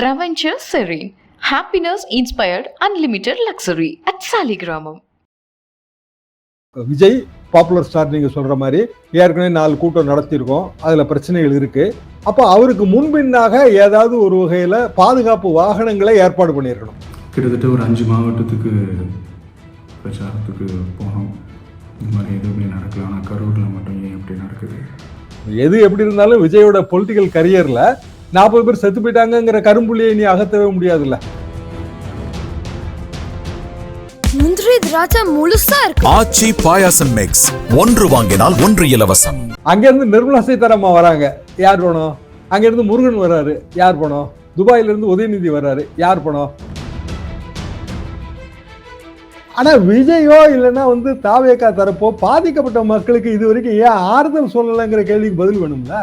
Traventure Serene. Happiness inspired unlimited luxury at Saligramam. Vijay popular star நீங்க சொல்ற மாதிரி ஏற்கனவே நாலு கூட்டம் நடத்தியிருக்கோம். அதுல பிரச்சனைகள் இருக்கு. அப்போ அவருக்கு முன்பின்னாக ஏதாவது ஒரு வகையில பாதுகாப்பு வாகனங்களை ஏற்பாடு பண்ணியிருக்கணும். கிட்டத்தட்ட ஒரு அஞ்சு மாவட்டத்துக்கு பிரச்சாரத்துக்கு போனோம். இந்த மாதிரி எதுவுமே நடக்கல. ஆனால் கரூரில் மட்டும் ஏன் இப்படி நடக்குது? எது எப்படி இருந்தாலும் விஜயோட பொலிட்டிக்கல் கரியர்ல நாற்பது பேர் செத்து போயிட்டாங்கங்கிற கரும்புள்ளியை நீ அகற்றவே முடியாதுல்ல. முந்திரி திராட்சை முழுசா இருக்கு. ஆச்சி பாயாசம் மிக்ஸ் ஒன்று வாங்கினால் ஒன்று இலவசம். அங்கேருந்து நிர்மலா சீதாராமன் வராங்க. யார் பணம் அங்கேருந்து முருகன் வராரு. யார் பணம் துபாயில இருந்து உதயநிதி வராரு. யார் பணம் ஆனா விஜயோ இல்லைன்னா வந்து தாவேக்கா தரப்போ பாதிக்கப்பட்ட மக்களுக்கு இது வரைக்கும் ஏன் ஆறுதல் சொல்லலைங்கிற கேள்விக்கு பதில் வேணும்ல?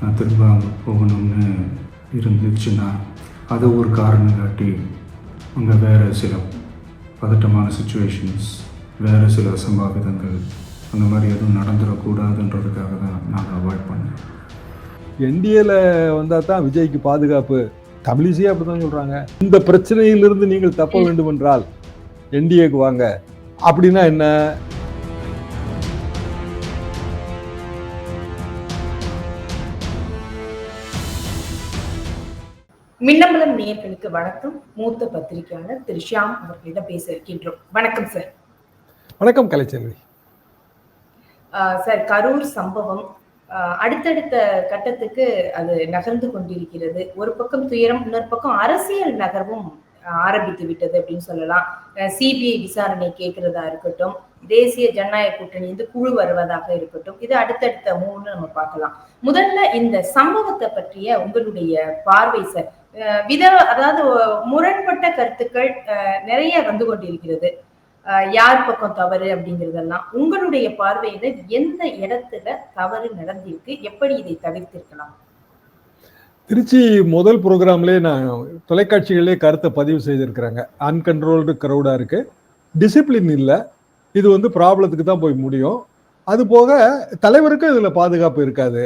நான் திரும்ப அங்கே போகணும்னு இருந்துச்சுன்னா அதை ஒரு காரணம் காட்டி அங்கே வேறு சில பதட்டமான சுச்சுவேஷன்ஸ் வேறு சில அசம்பாவிதங்கள் அந்த மாதிரி எதுவும் நடந்துடக்கூடாதுன்றதுக்காக தான் நான் அவாய்ட் பண்ணேன். என்டிஏல வந்தா தான் விஜய்க்கு பாதுகாப்பு. தமிழிசையே அப்படிதான் சொல்றாங்க. இந்த பிரச்சனையிலிருந்து நீங்கள் தப்ப வேண்டும் என்றால் என்டிஏக்கு வாங்க. அப்படின்னா என்ன? மின்னம்பலம் நேயர்களுக்கு வணக்கம். மூத்த பத்திரிகையாளர் திரு ஷியாம் அவர்களிடம் பேச இருக்கின்றோம். வணக்கம் சார் வணக்கம் கலைச்செல்வி. சார் கரூர் சம்பவம் அடுத்தடுத்த கட்டத்துக்கு அது நகர்ந்து கொண்டிருக்கிறது. ஒரு பக்கம் துயரம் இன்னொரு பக்கம் அரசியல் நகர்வும் ஆரம்பித்து விட்டது அப்படின்னு சொல்லலாம். சிபிஐ விசாரணை கேட்கிறதா இருக்கட்டும் தேசிய ஜனநாயக கூட்டணி வந்து குழு வருவதாக இருக்கட்டும் இது அடுத்தடுத்த மூணு நம்ம பார்க்கலாம். முதல்ல இந்த சம்பவத்தை பற்றிய உங்களுடைய பார்வை சார் வித அதாவது முரண்பட்ட கருத்துக்கள் நிறைய வந்து கொண்டிருக்கிறது. யார் பக்கம் தவறு அப்படிங்கிறதெல்லாம். உங்களுடைய பார்வையில எந்த இடத்துல தவறு நடந்திருக்கு? எப்படி இதை தவிர்த்திருக்கலாம்? திருச்சி முதல் ப்ரோக்ராம்லேயே நான் தொலைக்காட்சிகளிலே கருத்தை பதிவு செய்திருக்கிறாங்க. அன்கண்ட்ரோல்டு க்ரௌடாக இருக்கு. டிசிப்ளின் இல்லை. இது வந்து ப்ராப்ளத்துக்கு தான் போய் முடியும். அது போக தலைவருக்கும் இதில் பாதுகாப்பு இருக்காது.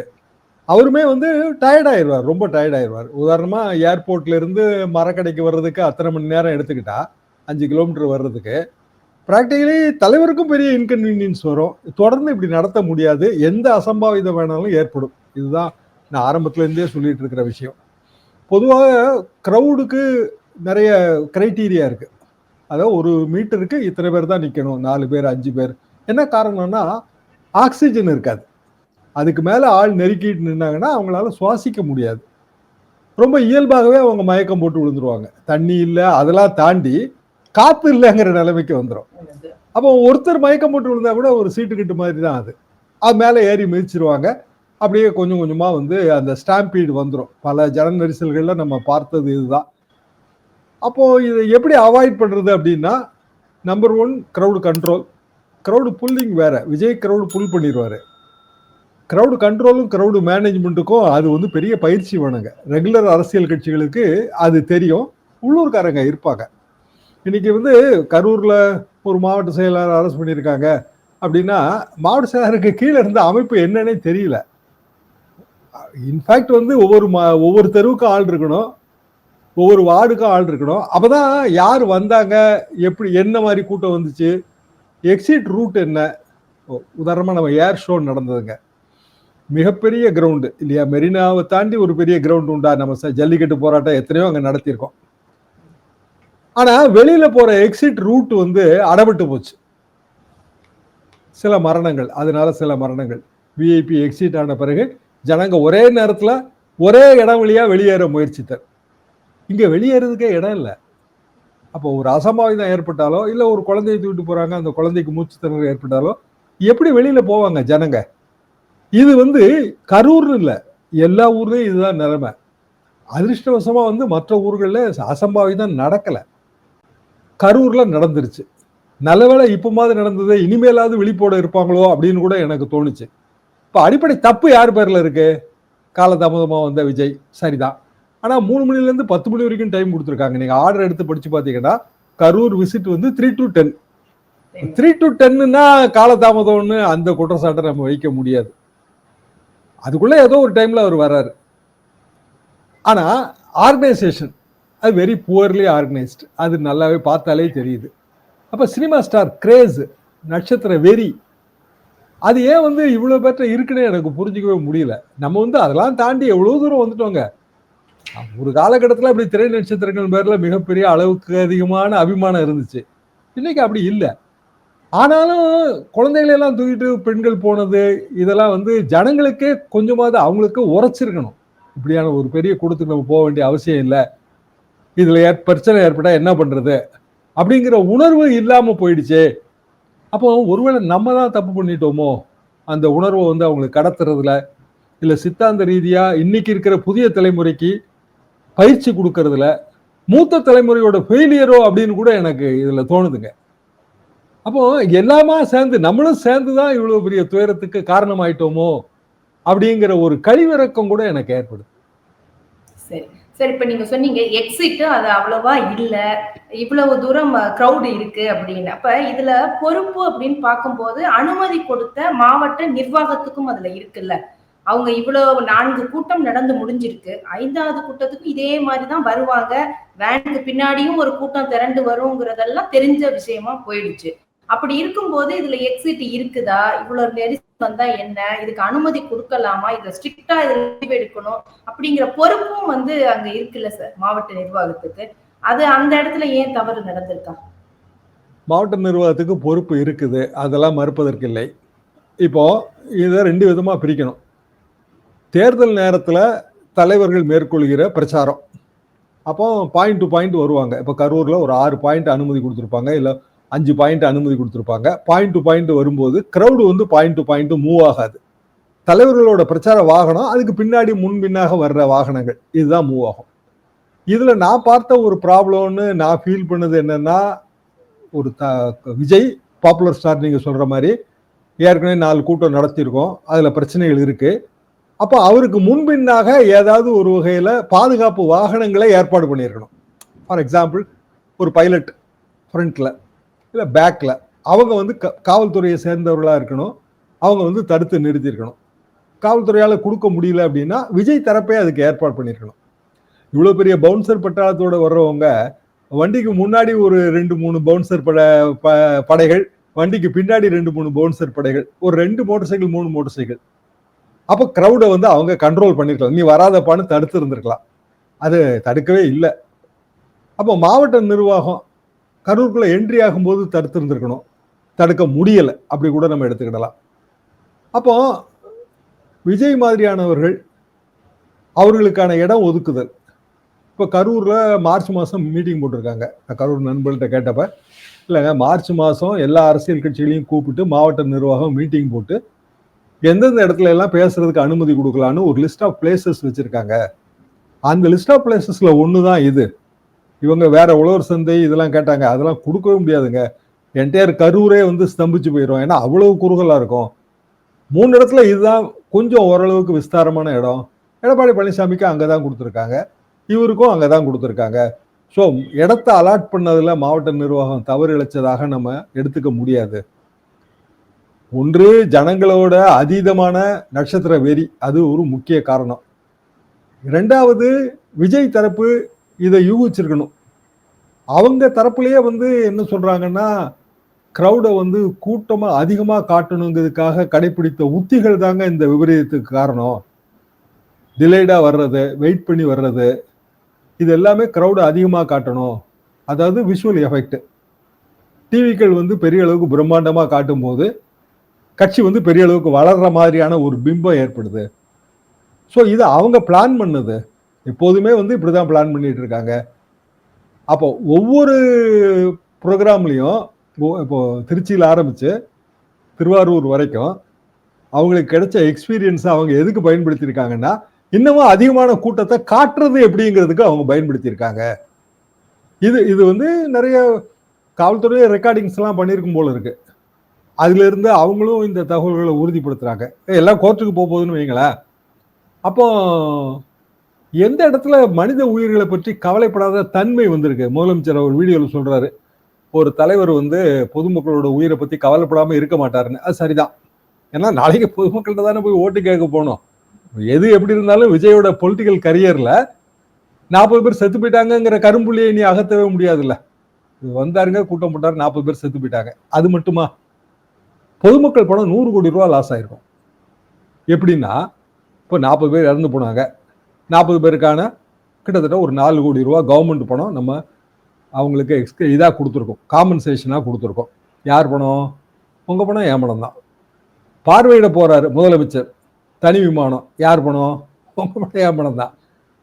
அவருமே வந்து டயர்ட் ஆயிடுவார் ரொம்ப டயர்ட் ஆயிடுவார். உதாரணமாக ஏர்போர்ட்ல இருந்து மரக்கடைக்கு வர்றதுக்கு அத்தனை மணி நேரம் எடுத்துக்கிட்டா அஞ்சு கிலோமீட்டர் வர்றதுக்கு ப்ராக்டிகலி தலைவருக்கும் பெரிய இன்கன்வீனியன்ஸ் வரும். தொடர்ந்து இப்படி நடத்த முடியாது. எந்த அசம்பாவிதம் வேணாலும் ஏற்படும். இதுதான் நான் ஆரம்பத்துலேருந்தே சொல்லிட்டு இருக்கிற விஷயம். பொதுவாக க்ரௌடுக்கு நிறைய க்ரைட்டீரியா இருக்குது அதாவது ஒரு மீட்டருக்கு இத்தனை பேர் தான் நிற்கணும் நாலு பேர் அஞ்சு பேர். என்ன காரணம்னா ஆக்சிஜன் இருக்காது. அதுக்கு மேலே ஆள் நெருக்கிட்டு நின்னாங்கன்னா அவங்களால சுவாசிக்க முடியாது. ரொம்ப இயல்பாகவே அவங்க மயக்கம் போட்டு விழுந்துருவாங்க. தண்ணி இல்லை அதெல்லாம் தாண்டி காற்று இல்லைங்கிற நிலைமைக்கு வந்துடும் அப்போ ஒருத்தர் மயக்கம் போட்டு விழுந்தா கூட ஒரு சீட்டு கட்டு மாதிரி தான் அது. அது மேலே ஏறி மிதிச்சிருவாங்க. அப்படியே கொஞ்சம் கொஞ்சமாக வந்து அந்த ஸ்டாம்பீடு வந்துடும் பல ஜன நெரிசல்களில் நம்ம பார்த்தது இதுதான். அப்போ இதை எப்படி அவாய்ட் பண்ணுறது அப்படின்னா number one crowd control crowd pulling வேற. விஜய் க்ரௌடு புல் பண்ணிடுவாரு க்ரௌடு கண்ட்ரோலும் க்ரௌடு மேனேஜ்மெண்ட்டுக்கும் அது வந்து பெரிய பயிற்சி வேணுங்க. ரெகுலர் அரசியல் கட்சிகளுக்கு அது தெரியும். உள்ளூர்காரங்க இருப்பாங்க. இன்னைக்கு வந்து கரூரில் ஒரு மாவட்ட செயலாளர் அரசு பண்ணியிருக்காங்க அப்படின்னா மாவட்ட செயலாளருக்கு கீழே இருந்த அமைப்பு என்னன்னே தெரியல. இன்ஃபேக்ட் வந்து ஒவ்வொரு மா ஒவ்வொரு தெருவுக்கும் ஆள் இருக்கணும். ஒவ்வொரு வார்டுக்கும் ஆள் இருக்கணும். அப்போ தான் யார் வந்தாங்க? எப்படி என்ன மாதிரி கூட்டம் வந்துச்சு? எக்ஸிட் ரூட் என்ன? உதாரணமாக நம்ம ஏர் ஷோ நடந்ததுங்க. மிகப்பெரிய கிரவுண்டு இல்லையா? மெரினாவை தாண்டி ஒரு பெரிய கிரவுண்ட் உண்டா? நம்ம ஜல்லிக்கட்டு போராட்டம் எத்தனையோ அங்கே நடத்தியிருக்கோம். ஆனால் வெளியில் போகிற எக்ஸிட் ரூட் வந்து அடபட்டு போச்சு. சில மரணங்கள். அதனால சில மரணங்கள். விஐபி எக்ஸிட் ஆன பிறகு ஜனங்க ஒரே நேரத்தில் ஒரே இடம் வழியா வெளியேற முயற்சித்தார் இங்கே வெளியேறதுக்கே இடம் இல்லை. அப்போ ஒரு அசம்பாவிதம் ஏற்பட்டாலோ இல்லை ஒரு குழந்தையை தூக்கிட்டு போகிறாங்க அந்த குழந்தைக்கு மூச்சு திணறல் ஏற்பட்டாலோ எப்படி வெளியில் போவாங்க ஜனங்க? இது வந்து கரூர்னு இல்லை. எல்லா ஊர்லேயும் இதுதான் நிலைமை. அதிர்ஷ்டவசமாக வந்து மற்ற ஊர்களில் அசம்பாவிதம் நடக்கலை. கரூரில் நடந்துருச்சு. நல்லவேளை இப்போ மாதிரி நடந்தது இனிமேலாவது விழிப்போட இருப்பாங்களோ அப்படின்னு கூட எனக்கு தோணுச்சு. இப்போ அடிப்படை தப்பு யார் பேரில் இருக்கு? காலதாமதமாக வந்த விஜய். சரிதான். ஆனால் மூணு மணிலேருந்து பத்து மணி வரைக்கும் டைம் கொடுத்துருக்காங்க. நீங்கள் ஆர்டர் எடுத்து படித்து பார்த்தீங்கன்னா கரூர் விசிட் வந்து three to ten three to டென்னுன்னா காலதாமதம்னு அந்த குற்றச்சாட்டை நம்ம வைக்க முடியாது. அதுக்குள்ளே ஏதோ ஒரு டைமில் அவர் வர்றாரு. ஆனால் ஆர்கனைசேஷன் அது வெரி புவர்லி ஆர்கனைஸ்டு அது நல்லாவே பார்த்தாலே தெரியுது. அப்போ சினிமா ஸ்டார் கிரேஸ் நட்சத்திர வெறி அது ஏன் வந்து இவ்வளோ பேர்ட்ட இருக்குன்னு எனக்கு புரிஞ்சிக்கவே முடியல. நம்ம வந்து அதெல்லாம் தாண்டி எவ்வளோ தூரம் வந்துட்டோங்க. ஒரு காலகட்டத்தில் அப்படி திரை நட்சத்திரங்கள் பேரில் மிகப்பெரிய அளவுக்கு அதிகமான அபிமானம் இருந்துச்சு. இன்னைக்கு அப்படி இல்லை. ஆனாலும் குழந்தைகளெல்லாம் தூக்கிட்டு பெண்கள் போனது இதெல்லாம் வந்து ஜனங்களுக்கே கொஞ்சமாவது அவங்களுக்கு உரைச்சிருக்கணும். இப்படியான ஒரு பெரிய கூட்டத்துக்கு நம்ம போக வேண்டிய அவசியம் இல்லை. இதில் ஏற் பிரச்சனை ஏற்பட்டால் என்ன பண்ணுறது அப்படிங்கிற உணர்வு இல்லாமல் போயிடுச்சே. அப்போ ஒருவேளை நம்ம தான் தப்பு பண்ணிட்டோமோ? அந்த உணர்வை வந்து அவங்களுக்கு கடத்துறதுல இல்லை சித்தாந்த ரீதியாக இன்னைக்கு இருக்கிற புதிய தலைமுறைக்கு பயிற்சி கொடுக்கறதுல மூத்த தலைமுறையோட ஃபெயிலியரோ அப்படின்னு கூட எனக்கு இதில் தோணுதுங்க. அப்போ எல்லாமா சேர்ந்து நம்மளும் சேர்ந்து தான் இவ்வளோ பெரிய துயரத்துக்கு காரணமாயிட்டோமோ அப்படிங்கிற ஒரு கழிவிறக்கம் கூட எனக்கு ஏற்படுது. சரி. சரி இப்ப நீங்க சொன்னீங்க எக்ஸிட் அது அவ்வளவா இல்ல இவ்வளவு தூரம் க்ரௌடு இருக்கு அப்படின்னு. அப்ப இதுல பொறுப்பு அப்படின்னு பார்க்கும்போது அனுமதி கொடுத்த மாவட்ட நிர்வாகத்துக்கும் அதுல இருக்குல்ல. அவங்க இவ்வளவு நான்கு கூட்டம் நடந்து முடிஞ்சிருக்கு. ஐந்தாவது கூட்டத்துக்கு இதே மாதிரிதான் வருவாங்க. வேனுக்கு பின்னாடியும் ஒரு கூட்டம் திரண்டு வருங்கிறதெல்லாம் தெரிஞ்ச விஷயமா போயிடுச்சு. அப்படி இருக்கும்போது இதுல எக்ஸிட் இருக்குதா? இவ்வளவு நெரிசல் வந்தா என்ன? இதுக்கு அனுமதி கொடுக்கலாமா? இதுல ஸ்ட்ரிக்டா இதுல முடிவு எடுக்கணும் அப்படிங்கிற பொறுப்பும் வந்து அங்க இருக்குல்ல சார் மாவட்ட நிர்வாகத்துக்கு. அது அந்த இடத்துல ஏன் தவறு நடந்திருக்கா? மாவட்ட நிர்வாகத்துக்கு பொறுப்பு இருக்குது. அதெல்லாம் மறுப்பதற்கு இல்லை. இப்போ இதை ரெண்டு விதமாக பிரிக்கணும். தேர்தல் நேரத்தில் தலைவர்கள் மேற்கொள்கிற பிரச்சாரம். அப்போ பாயிண்ட் டு பாயிண்ட் வருவாங்க. இப்போ கரூரில் ஒரு ஆறு பாயிண்ட் அனுமதி கொடுத்துருப்பாங்க. இல்லை அஞ்சு பாயிண்ட் அனுமதி கொடுத்துருப்பாங்க. பாயிண்ட் டு பாயிண்ட் வரும்போது க்ரௌடு வந்து பாயிண்ட் டு பாயிண்ட் மூவ் ஆகாது. தலைவர்களோட பிரச்சார வாகனம் அதுக்கு பின்னாடி முன்பின்னாக வர்ற வாகனங்கள். இதுதான் மூவ் ஆகும். இதில் நான் பார்த்த ஒரு ப்ராப்ளம்னு நான் ஃபீல் பண்ணது என்னன்னா ஒரு த விஜய் பாப்புலர் ஸ்டார் நீங்கள் சொல்கிற மாதிரி ஏற்கனவே நாலு கூட்டம் நடத்தியிருக்கோம். அதில் பிரச்சனைகள் இருக்குது அப்போ அவருக்கு முன்பின்னாக ஏதாவது ஒரு வகையில் பாதுகாப்பு வாகனங்களை ஏற்பாடு பண்ணியிருக்கணும். ஃபார் எக்ஸாம்பிள் ஒரு பைலட் ஃப்ரண்ட்டில் இல்லை பேக்கில் அவங்க வந்து க காவல்துறையை சேர்ந்தவர்களாக இருக்கணும். அவங்க வந்து தடுத்து நிறுத்தியிருக்கணும். காவல்துறையால் கொடுக்க முடியல அப்படின்னா விஜய் தரப்பே அதுக்கு ஏற்பாடு பண்ணியிருக்கணும். இவ்வளோ பெரிய பவுன்சர் பட்டாளத்தோடு வர்றவங்க வண்டிக்கு முன்னாடி ஒரு ரெண்டு மூணு பவுன்சர் பட ப படைகள் வண்டிக்கு பின்னாடி ரெண்டு மூணு பவுன்சர் படைகள் ஒரு ரெண்டு மோட்டர் சைக்கிள் மூணு மோட்டர் சைக்கிள் அப்போ க்ரௌடை வந்து அவங்க கண்ட்ரோல் பண்ணியிருக்கலாம். நீ வராதப்பான்னு தடுத்து இருந்திருக்கலாம். அது தடுக்கவே இல்லை. அப்போ மாவட்ட நிர்வாகம் கரூருக்குள்ளே என்ட்ரி ஆகும்போது தடுத்திருந்துருக்கணும். தடுக்க முடியலை. அப்படி கூட நம்ம எடுத்துக்கிடலாம். அப்போ விஜய் மாதிரியானவர்கள் அவர்களுக்கான இடம் ஒதுக்குதல். இப்போ கரூரில் மார்ச் மாதம் மீட்டிங் போட்டிருக்காங்க. நான் கரூர் நண்பர்கள்ட்ட கேட்டப்ப இல்லைங்க மார்ச் மாதம் எல்லா அரசியல் கட்சிகளையும் கூப்பிட்டு மாவட்ட நிர்வாகம் மீட்டிங் போட்டு எந்தெந்த இடத்துல எல்லாம் பேசுறதுக்கு அனுமதி கொடுக்கலான்னு ஒரு லிஸ்ட் ஆஃப் பிளேசஸ் வச்சுருக்காங்க. அந்த லிஸ்ட் ஆஃப் பிளேசஸில் ஒன்று தான் இது. இவங்க வேற உழவர் சந்தை இதெல்லாம் கேட்டாங்க. அதெல்லாம் கொடுக்கவே முடியாதுங்க. என்டையர் கரூரே வந்து ஸ்தம்பிச்சு போயிடும் ஏன்னா அவ்வளவு குறுகலாக இருக்கும். மூணு இடத்துல இதுதான் கொஞ்சம் ஓரளவுக்கு விஸ்தாரமான இடம். எடப்பாடி பழனிசாமிக்கு அங்கே தான் கொடுத்துருக்காங்க. இவருக்கும் அங்கே தான் கொடுத்துருக்காங்க. ஸோ இடத்த அலாட் பண்ணதில் மாவட்ட நிர்வாகம் தவறு இழைச்சதாக நம்ம எடுத்துக்க முடியாது. ஒன்று ஜனங்களோட அதீதமான நட்சத்திர வெறி. அது ஒரு முக்கிய காரணம். இரண்டாவது விஜய் தரப்பு இதை யூகிச்சிருக்கணும். அவங்க தரப்புலயே வந்து என்ன சொல்றாங்கன்னா க்ரௌடை வந்து கூட்டமா அதிகமா காட்டணுங்கிறதுக்காக கடைபிடித்த உத்திகள் தாங்க இந்த விபரீதத்துக்கு காரணம். டிலேடா வர்றது வெயிட் பண்ணி வர்றது இது எல்லாமே க்ரௌடை அதிகமாக காட்டணும். அதாவது விஷுவல் எஃபெக்ட் டிவிக்கள் வந்து பெரிய அளவுக்கு பிரம்மாண்டமாக காட்டும்போது கட்சி வந்து பெரிய அளவுக்கு வளர்கிற மாதிரியான ஒரு பிம்பம் ஏற்படுது. ஸோ இது அவங்க பிளான் பண்ணது. எப்போதுமே வந்து இப்படி தான் பிளான் பண்ணிட்டு இருக்காங்க. அப்போ ஒவ்வொரு ப்ரோக்ராம்லேயும் இப்போ திருச்சியில் ஆரம்பித்து திருவாரூர் வரைக்கும் அவங்களுக்கு கிடைச்ச எக்ஸ்பீரியன்ஸை அவங்க எதுக்கு பயன்படுத்தியிருக்காங்கன்னா இன்னமும் அதிகமான கூட்டத்தை காட்டுறது எப்படிங்கிறதுக்கு அவங்க பயன்படுத்தியிருக்காங்க. இது இது வந்து நிறைய காவல்துறை ரெக்கார்டிங்ஸ்லாம் பண்ணியிருக்கும் போல இருக்கு. அதுலேருந்து அவங்களும் இந்த தகவல்களை உறுதிப்படுத்துகிறாங்க எல்லாம் கோர்ட்டுக்கு போக போகுதுன்னு வைங்களேன். அப்போ எந்த இடத்துல மனித உயிர்களை பற்றி கவலைப்படாத தன்மை வந்திருக்கு? முதலமைச்சர் அவர் வீடியோவில் சொல்றாரு. ஒரு தலைவர் வந்து பொதுமக்களோட உயிரை பற்றி கவலைப்படாம இருக்க மாட்டாருன்னு. அது சரிதான். ஏன்னா நாளைக்கு பொதுமக்கள்கிட்ட தானே போய் ஓட்டு கேட்க போனோம் எது எப்படி இருந்தாலும் விஜயோட பொலிட்டிக்கல் கரியரில் நாற்பது பேர் செத்து போயிட்டாங்கங்கிற கரும்புள்ளியை நீ அகத்தவே முடியாதுல்ல. இது வந்தாருங்க கூட்டம் போட்டார் நாற்பது பேர் செத்து போயிட்டாங்க. அது மட்டுமா? பொதுமக்கள் பணம் நூறு கோடி ரூபா லாஸ் ஆயிருக்கும். எப்படின்னா இப்போ நாற்பது பேர் இறந்து போனாங்க. நாற்பது பேருக்கான கிட்டத்தட்ட ஒரு நாலு கோடி ரூபா கவர்மெண்ட் பணம் நம்ம அவங்களுக்கு எக்ஸ்க இதாக கொடுத்துருக்கோம். காம்பன்சேஷனாக கொடுத்துருக்கோம். யார் பணம்? உங்கள் பணம் என் பணம் தான். பார்வையிட போகிறாரு முதலமைச்சர். தனி விமானம். யார் பணம்? உங்கள் பணம் என் பணம் தான்.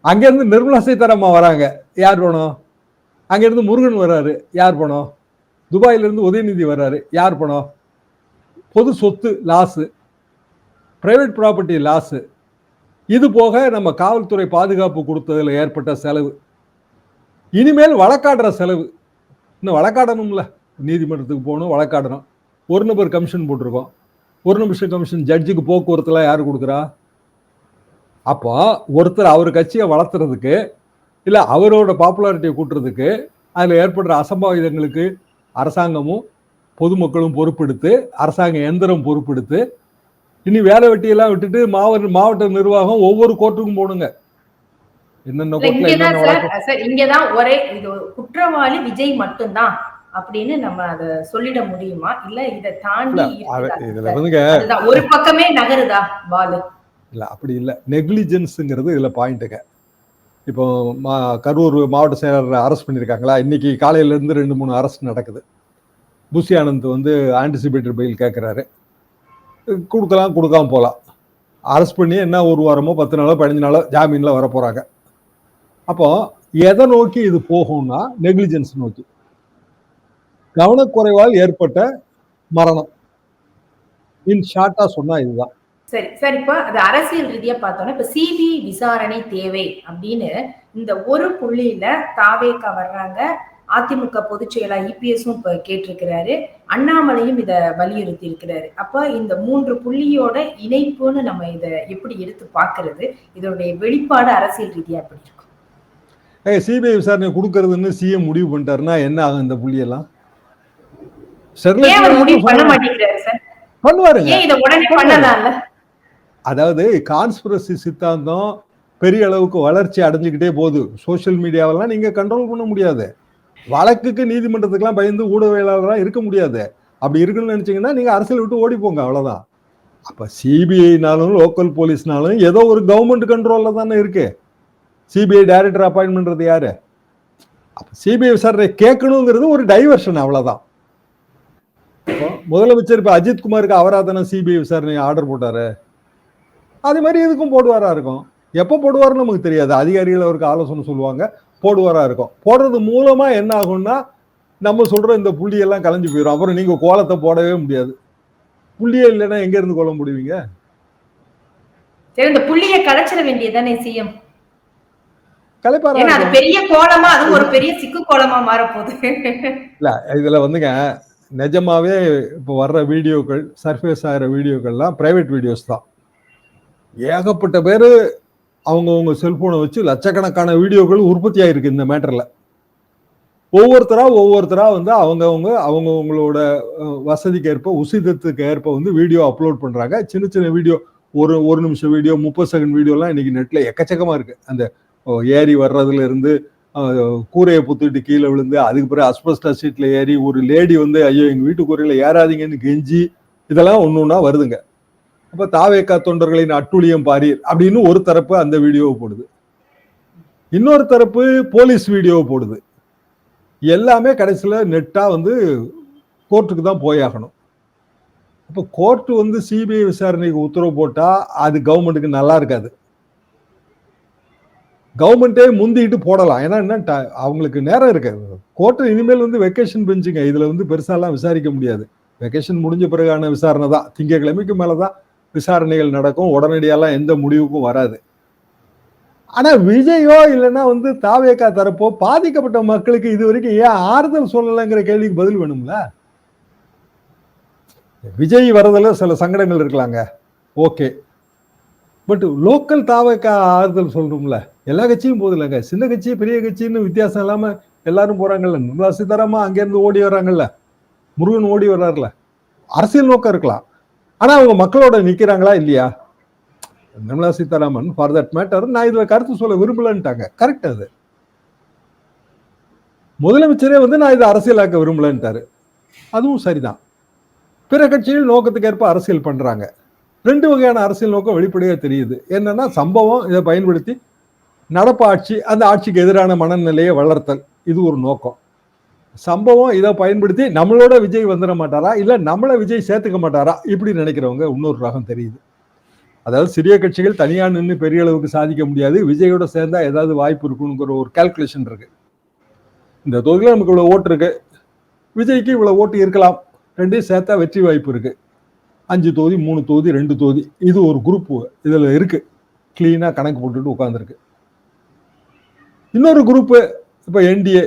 அங்கேருந்து நிர்மலா சீதாராமன் வராங்க. யார் பணம்? அங்கேருந்து முருகன் வர்றாரு யார் பணம்? துபாயிலிருந்து உதயநிதி வர்றாரு யார் பணம்? பொது சொத்து லாஸு ப்ரைவேட் ப்ராப்பர்ட்டி லாஸு இது போக நம்ம காவல்துறை பாதுகாப்பு கொடுத்ததில் ஏற்பட்ட செலவு இனிமேல் வழக்காடுற செலவு. இன்னும் வழக்காடணும்ல. நீதிமன்றத்துக்கு போகணும் வழக்காடணும். ஒரு நபர் கமிஷன் போட்டிருக்கோம். ஒரு நிமிஷம் கமிஷன் ஜட்ஜுக்கு போக்குவரத்துலாம் யார் கொடுக்குறா? அப்போ ஒருத்தர் அவர் கட்சியை வளர்த்துறதுக்கு இல்லை அவரோட பாப்புலாரிட்டியை கூட்டுறதுக்கு அதில் ஏற்படுற அசம்பாவிதங்களுக்கு அரசாங்கமும் பொதுமக்களும் பொறுப்பெடுத்து அரசாங்க எந்திரம் பொறுப்பெடுத்து இனி வேலை வெட்டியெல்லாம் விட்டுட்டு மாவட்ட மாவட்ட நிர்வாகம் ஒவ்வொரு கோர்ட்டுக்கும் போகணுங்க என்னென்ன இங்கதான் ஒரே இது குற்றவாளி விஜய் மட்டும்தான் அப்படின்னு நம்ம அத சொல்லிட முடியுமா? இல்ல இத தாண்டி? இதுல வந்துங்க. ஒரு பக்கமே நகருதா பாலு? இல்லை அப்படி இல்லை. நெக்லிஜென்ஸுங்கிறது இதில் பாயிண்ட்டுங்க இப்போ மா கரூர் மாவட்ட செயலர் அரெஸ்ட் பண்ணியிருக்காங்களா இன்னைக்கு காலையிலேருந்து ரெண்டு மூணு அரெஸ்ட் நடக்குது. புஷி ஆனந்த் வந்து ஆன்டிசிபேட்டட் பெயில் கேட்குறாரு கொடுக்கலாம் கொடுக்காம போகலாம். அரெஸ்ட் பண்ணி என்ன ஒரு வாரமோ பத்து நாளோ பதினஞ்சு நாளோ ஜாமீனில் வர போகிறாங்க அப்போ எதை நோக்கி இது போகும்னா நெக்லிஜென்ஸ் நோக்கி. கவனக்குறைவால் ஏற்பட்ட மரணம். இன் ஷார்ட்டா சொன்னா இதுதான். சரி சார் இப்ப அது அரசியல் ரீதியா பார்த்தோம்னா இப்ப சிபிஐ விசாரணை தேவை அப்படின்னு இந்த ஒரு புள்ளியில தாவேக்கா வர்றாங்க. அதிமுக பொதுச் செயலர் இபிஎஸும் இப்ப கேட்டிருக்கிறாரு. அண்ணாமலையும் இத வலியுறுத்தி இருக்கிறாரு. அப்ப இந்த மூன்று புள்ளியோட இணைப்புன்னு நம்ம இத எப்படி எடுத்து பார்க்கிறது? இதனுடைய வெளிப்பாடு அரசியல் ரீதியா எப்படி இருக்கும்? சிபிஐ விசாரணை கொடுக்கறதுன்னு சிஎம் முடிவு பண்ணிட்டாருன்னா என்ன ஆகும் இந்த புள்ளியெல்லாம்? பண்ணுவாருங்க. அதாவது கான்ஸ்பிரசி சித்தாந்தம் பெரிய அளவுக்கு வளர்ச்சி அடைஞ்சுக்கிட்டே போகுது. சோஷியல் மீடியாவெல்லாம் நீங்க கண்ட்ரோல் பண்ண முடியாது. வழக்குக்கு நீதிமன்றத்துக்கெல்லாம் பயந்து ஊடகவியலாளராக இருக்க முடியாது. அப்படி இருக்குன்னு நினச்சிங்கன்னா நீங்கள் அரசியல் விட்டு ஓடி போங்க அவ்வளோதான் அப்போ சிபிஐனாலும் லோக்கல் போலீஸ்னாலும் ஏதோ ஒரு கவர்மெண்ட் கண்ட்ரோலில் தானே இருக்கு. சிபிஐ டைரக்டர் அப்பாயின்மெண்ட்றது யார்? அப்போ சிபிஐ விசாரணை கேட்கணுங்கிறது ஒரு டைவர்ஷன் அவ்வளோதான் முதலமைச்சர் இப்போ அஜித் குமாருக்கு சிபிஐ விசாரணை ஆர்டர் போட்டாரு? அதே மாதிரி இதுக்கும் போடுவாரா இருக்கும்? எப்போ போடுவாருன்னு நமக்கு தெரியாது. அதிகாரிகள் அவருக்கு ஆலோசனை சொல்லுவாங்க. போடுவாரா இருக்கும். போடுறது மூலமா என்ன ஆகும்னா நம்ம சொல்ற இந்த புள்ளியெல்லாம் கலைஞ்சு போயிடும் அப்புறம் நீங்க கோலத்தை போடவே முடியாது. புள்ளியே இல்லைன்னா எங்க இருந்து கோலம் போடுவீங்க? சரி இந்த புள்ளிய கலைச்சிட வேண்டியதுதானே சிஎம்? கலைப்பாரா பெரிய கோலமா அது ஒரு பெரிய சிக்கு கோலமா மாறப்போகுது. இல்ல இதுல வந்துங்க நிஜமாவே இப்போ வர்ற வீடியோக்கள் சர்ஃபேஸ் ஆகிற வீடியோக்கள்லாம் பிரைவேட் வீடியோஸ் தான். ஏகப்பட்ட பேர் அவங்கவுங்க செல்போனை வச்சு லட்சக்கணக்கான வீடியோக்கள் உற்பத்தி ஆயிருக்கு இந்த மேட்டரில் ஒவ்வொருத்தரா ஒவ்வொருத்தரா வந்து அவங்கவுங்க அவங்கவுங்களோட வசதிக்கு ஏற்ப உசிதத்துக்கு ஏற்ப வந்து வீடியோ அப்லோட் பண்ணுறாங்க சின்ன சின்ன வீடியோ ஒரு ஒரு நிமிஷம் வீடியோ முப்பது செகண்ட் வீடியோலாம் இன்னைக்கு நெட்டில் எக்கச்சக்கமாக இருக்குது அந்த ஓ, ஏறி வர்றதுலேருந்து கூரையை புத்துட்டு கீழே விழுந்து அதுக்கு பிறகு அஸ்பஸ்டா சீட்டில் ஏறி ஒரு லேடி வந்து ஐயோ எங்கள் வீட்டு கூரையில் ஏறாதீங்கன்னு கெஞ்சி இதெல்லாம் ஒன்று ஒன்றா வருதுங்க. அப்ப தாவேக்கா தொண்டர்களின் அட்டுழியம் பாரீர் அப்படின்னு ஒரு தரப்பு அந்த வீடியோவை போடுது. இன்னொரு தரப்பு போலீஸ் வீடியோவை போடுது. எல்லாமே கடைசியில் நெட்டாக வந்து கோர்ட்டுக்கு தான் போயாகணும் அப்போ கோர்ட்டு வந்து சிபிஐ விசாரணைக்கு உத்தரவு போட்டால் அது கவர்மெண்ட்டுக்கு நல்லா இருக்காது. கவர்மெண்ட்டே முந்திட்டு போடலாம். ஏன்னா என்ன ட- அவங்களுக்கு நேரம் இருக்காது கோர்ட்டு இனிமேல் வந்து வெக்கேஷன் பெஞ்சுங்க இதில் வந்து பெருசாலாம் விசாரிக்க முடியாது. வெக்கேஷன் முடிஞ்ச பிறகான விசாரணை தான். திங்கக்கிழமைக்கு மேலே தான் விசாரணைகள் நடக்கும் உடனடியெல்லாம் எந்த முடிவுக்கும் வராது. ஆனா விஜயோ இல்லைன்னா வந்து தாவேக்கா தரப்போ பாதிக்கப்பட்ட மக்களுக்கு இது வரைக்கும் ஏன் ஆறுதல் சொல்லலைங்கிற கேள்விக்கு பதில் வேணும்ல? விஜய் வரதுல சில சங்கடங்கள் இருக்கலாங்க. ஓகே. பட் லோக்கல் தாவேக்கா ஆறுதல் சொல்றோம்ல எல்லா கட்சியும் போதில்லைங்க. சின்ன கட்சி பெரிய கட்சின்னு வித்தியாசம் இல்லாம எல்லாரும் போறாங்கல்ல. நிர்மலா சீதாராமன் அங்கேருந்து ஓடி வர்றாங்கல்ல. முருகன் ஓடி வர்றாருல. அரசியல் நோக்கம் இருக்கலாம். ஆனா அவங்க மக்களோட நிக்கிறாங்களா இல்லையா? Nirmala Sitharaman for that matter நான் இதுல கருத்து சொல்ல விரும்பலன்ட்டாங்க. கரெக்ட் அது. முதலமைச்சரே வந்து நான் இதை அரசியலாக்க விரும்பலன்ட்டாரு. அதுவும் சரிதான். பிற கட்சிகள் நோக்கத்துக்கு ஏற்ப அரசியல் பண்றாங்க. ரெண்டு வகையான அரசியல் நோக்கம் வெளிப்படையா தெரியுது. என்னன்னா சம்பவம் இதை பயன்படுத்தி நடப்பு ஆட்சி அந்த ஆட்சிக்கு எதிரான மனநிலையை வளர்த்தல். இது ஒரு நோக்கம். சம்பவம் இதை பயன்படுத்தி நம்மளோட விஜய் வந்துட மாட்டாரா? இல்லை நம்மளை விஜய் சேர்த்துக்க மாட்டாரா? இப்படி நினைக்கிறவங்க இன்னொரு ரகம் தெரியுது. அதாவது சிறிய கட்சிகள் தனியாக நின்று பெரிய அளவுக்கு சாதிக்க முடியாது. விஜயோட சேர்ந்தா ஏதாவது வாய்ப்பு இருக்குங்கிற ஒரு கால்குலேஷன் இருக்கு. இந்த தொகுதியில் நமக்கு இவ்வளோ ஓட்டு இருக்கு. விஜய்க்கு இவ்வளோ ஓட்டு இருக்கலாம். ரெண்டையும் சேர்த்தா வெற்றி வாய்ப்பு இருக்கு. அஞ்சு தொகுதி மூணு தொகுதி ரெண்டு தொகுதி. இது ஒரு குரூப் இதில் இருக்கு. க்ளீனாக கணக்கு போட்டுட்டு உட்காந்துருக்கு இன்னொரு குரூப்பு இப்போ என்டிஏ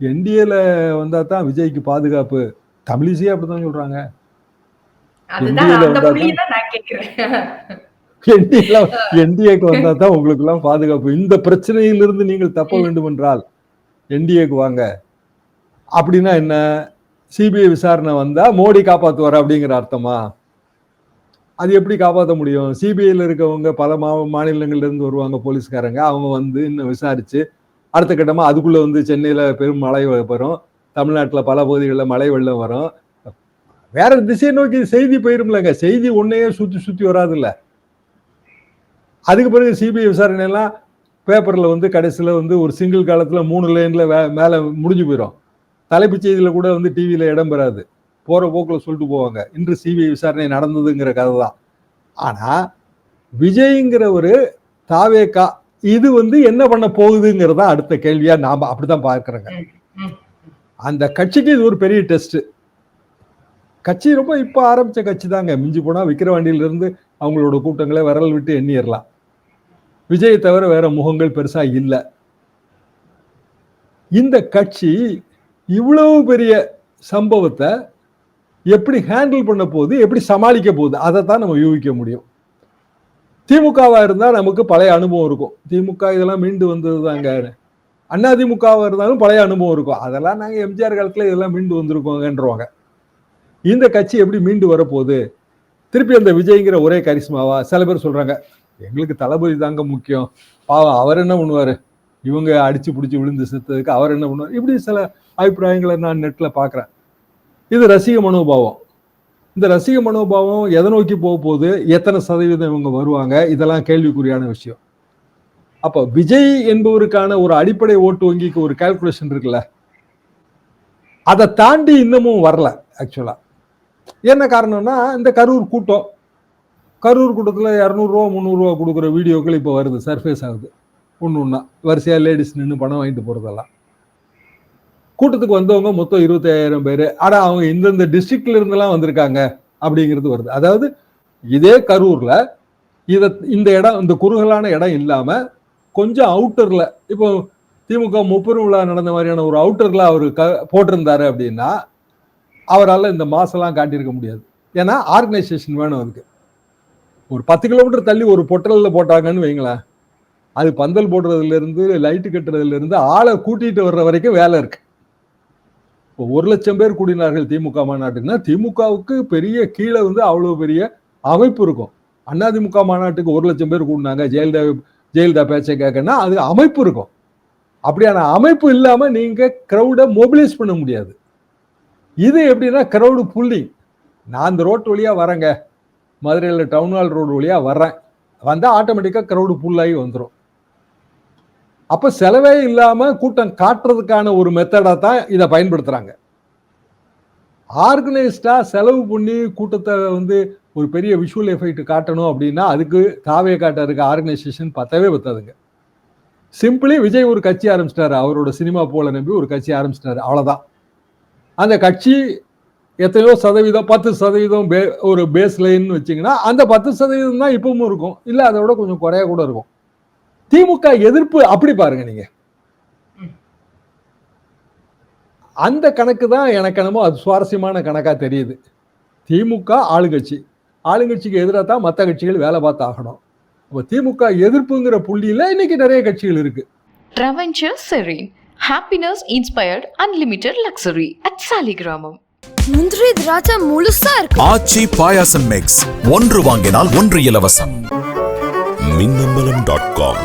என்டிஏல வந்தா தான் விஜய்க்கு பாதுகாப்பு. தமிழிசையே அப்படிதான் சொல்றாங்க. என்டிஏக்கு வந்தா தான் உங்களுக்கு எல்லாம் பாதுகாப்பு. இந்த பிரச்சனையிலிருந்து நீங்கள் தப்ப வேண்டும் என்றால் என்டிஏக்கு வாங்க. அப்படின்னா என்ன? சிபிஐ விசாரணை வந்தா மோடி காப்பாத்துவார் அப்படிங்கிற அர்த்தமா? அது எப்படி காப்பாற்ற முடியும்? சிபிஐல இருக்கவங்க பல மா மாநிலங்கள்ல இருந்து வருவாங்க போலீஸ்காரங்க. அவங்க வந்து இன்னும் விசாரிச்சு அடுத்த கட்டமாக அதுக்குள்ள வந்து சென்னையில் பெரும் மழை வரும். தமிழ்நாட்டில் பல பகுதிகளில் மழை வெள்ளம் வரும். வேற திசையை நோக்கி செய்தி போயிரும்லங்க. செய்தி ஒன்றையே சுற்றி சுற்றி வராதுல்ல. அதுக்கு பிறகு சிபிஐ விசாரணை எல்லாம் வந்து கடைசியில் வந்து ஒரு சிங்கிள் காலத்தில் மூணு லைனில் வே மேலே முடிஞ்சு போயிடும் தலைப்புச் செய்தியில் கூட வந்து டிவியில் இடம் பெறாது. போகிற போக்கில் சொல்லிட்டு போவாங்க. இன்று சிபிஐ விசாரணை நடந்ததுங்கிற கதை தான். ஆனால் விஜய்ங்கிற ஒரு தாவேக்கா இது வந்து என்ன பண்ண போகுதுங்கிறதா அடுத்த கேள்வியா நாம அப்படிதான் பார்க்கறேங்க. அந்த கட்சிக்கு இது ஒரு பெரிய டெஸ்ட். கட்சி ரொம்ப இப்ப ஆரம்பிச்ச கட்சி தாங்க. மிஞ்சி போனா விக்கிரவாண்டியில இருந்து அவங்களோட கூட்டங்களை விரல் விட்டு எண்ணிடலாம் விஜயை தவிர வேற முகங்கள் பெருசா இல்லை. இந்த கட்சி இவ்வளவு பெரிய சம்பவத்தை எப்படி ஹேண்டில் பண்ண போகுது எப்படி சமாளிக்க போகுது அதை தான் நம்ம யூகிக்க முடியும். திமுகவா இருந்தா நமக்கு பழைய அனுபவம் இருக்கும். திமுக இதெல்லாம் மீண்டு வந்தது தாங்க அண்ணா திமுகவா இருந்தாலும் பழைய அனுபவம் இருக்கும். அதெல்லாம் நாங்க எம்ஜிஆர் காலத்துல இதெல்லாம் மீண்டு வந்திருக்கோங்கன்றவாங்க. இந்த கட்சி எப்படி மீண்டு வரப்போகுது? திருப்பி அந்த விஜய்ங்கிற ஒரே கரிஸ்மாவா சில பேர் சொல்றாங்க எங்களுக்கு தளபதி தாங்க முக்கியம். பாவம் அவர் என்ன பண்ணுவாரு? இவங்க அடிச்சு பிடிச்சி விழுந்து செத்ததுக்கு அவர் என்ன பண்ணுவார்? இப்படி சில அபிப்பிராயங்களை நான் நெட்ல பார்க்குறேன் இது ரசிக மனோபாவம். இந்த ரசிக மனோபாவம் எதை நோக்கி போக போகுது? எத்தனை சதவீதம் இவங்க வருவாங்க? இதெல்லாம் கேள்விக்குறியான விஷயம். அப்போ விஜய் என்பவருக்கான ஒரு அடிப்படை ஓட்டு வங்கிக்கு ஒரு கால்குலேஷன் இருக்குல்ல? அதை தாண்டி இன்னமும் வரல ஆக்சுவலா என்ன காரணம்னா இந்த கரூர் கூட்டம். கரூர் கூட்டத்தில் இரநூறுவா முந்நூறுரூவா கொடுக்குற வீடியோக்கள் இப்போ வருது சர்ஃபேஸ் ஆகுது. ஒன்று ஒன்றா வரிசையாக லேடிஸ் நின்று பணம் வாங்கிட்டு போகிறதெல்லாம் கூட்டத்துக்கு வந்தவங்க மொத்தம் இருபத்தாயிரம் பேர். ஆனால் அவங்க இந்தந்த டிஸ்ட்ரிக்ட்ல இருந்தெல்லாம் வந்திருக்காங்க அப்படிங்கிறது வருது. அதாவது இதே கரூர்ல இதை இந்த இடம் இந்த குறுகலான இடம் இல்லாம கொஞ்சம் அவுட்டர்ல இப்போ திமுக முப்பெரும் விழா நடந்த மாதிரியான ஒரு அவுட்டர்ல அவர் க போட்டிருந்தாரு அப்படின்னா அவரால் இந்த மாசெல்லாம் காட்டியிருக்க முடியாது. ஏன்னா ஆர்கனைசேஷன் வேணும் அதுக்கு. ஒரு பத்து கிலோமீட்டர் தள்ளி ஒரு பொட்டலில் போட்டாங்கன்னு வைங்களேன். அது பந்தல் போடுறதுல இருந்து லைட்டு கட்டுறதுல இருந்து ஆளை கூட்டிட்டு வர்ற வரைக்கும் வேலை இருக்கு. இப்போ ஒரு லட்சம் பேர் கூடினார்கள் திமுக மாநாட்டுக்குன்னா திமுகவுக்கு பெரிய கீழே வந்து அவ்வளோ பெரிய அமைப்பு இருக்கும். அதிமுக மாநாட்டுக்கு ஒரு லட்சம் பேர் கூடினாங்க. ஜெயலலிதா ஜெயலலிதா பேச்சை கேட்கனா அது அமைப்பு இருக்கும். அப்படியான அமைப்பு இல்லாமல் நீங்கள் க்ரௌடை மொபிலைஸ் பண்ண முடியாது. இது எப்படின்னா க்ரௌடு புல்லிங் நான் அந்த ரோட்டு வழியாக வரேங்க. மதுரையில் டவுன் ஹால் ரோடு வழியா வர்றேன் வந்தால் ஆட்டோமேட்டிக்காக கிரௌடு புல்லாகி வந்துடும் அப்ப செலவே இல்லாம கூட்டம் காட்டுறதுக்கான ஒரு மெத்தடை தான் இதை பயன்படுத்துறாங்க. ஆர்கனைஸ்டா செலவு பண்ணி கூட்டத்தை வந்து ஒரு பெரிய விஷுவல் எஃபெக்ட் காட்டணும் அப்படின்னா அதுக்கு தாவே இருக்க ஆர்கனைசேஷன் பத்தவே பத்தாதுங்க. சிம்பிளி விஜய் ஒரு கட்சி ஆரம்பிச்சிட்டாரு. அவரோட சினிமா போல நம்பி ஒரு கட்சி ஆரம்பிச்சிட்டாரு. அவ்வளவுதான். அந்த கட்சி எத்தனையோ சதவீதம் பத்து சதவீதம் பே ஒரு பேஸ் லைன் வச்சிங்கன்னா அந்த பத்து சதவீதம் தான் இப்பவும் இருக்கும். இல்லை அதை விட கொஞ்சம் குறைய கூட இருக்கும். திமுக எதிர்ப்பு அப்படி பாருங்க நீங்க. அந்த கணக்கு தான் எனக்கு என்னமோ அது சுவாரஸ்யமான கணக்கா தெரியுது. திமுக ஆளுங்கட்சி. ஆளுங்கட்சிக்கு எதிராக தான் மற்ற கட்சிகள் வேலை பார்த்து ஆகணும். அப்போ திமுக எதிர்ப்புங்கிற புள்ளியில இன்னைக்கு நிறைய கட்சிகள் இருக்கு. Traventure Serene. Happiness inspired unlimited luxury at Saligramam. முந்திரி திராட்சை முழுசா இருக்கு. ஆச்சி பாயாசம் மிக்ஸ் ஒன்று வாங்கினால் ஒன்று இலவசம். Minnambalam dot com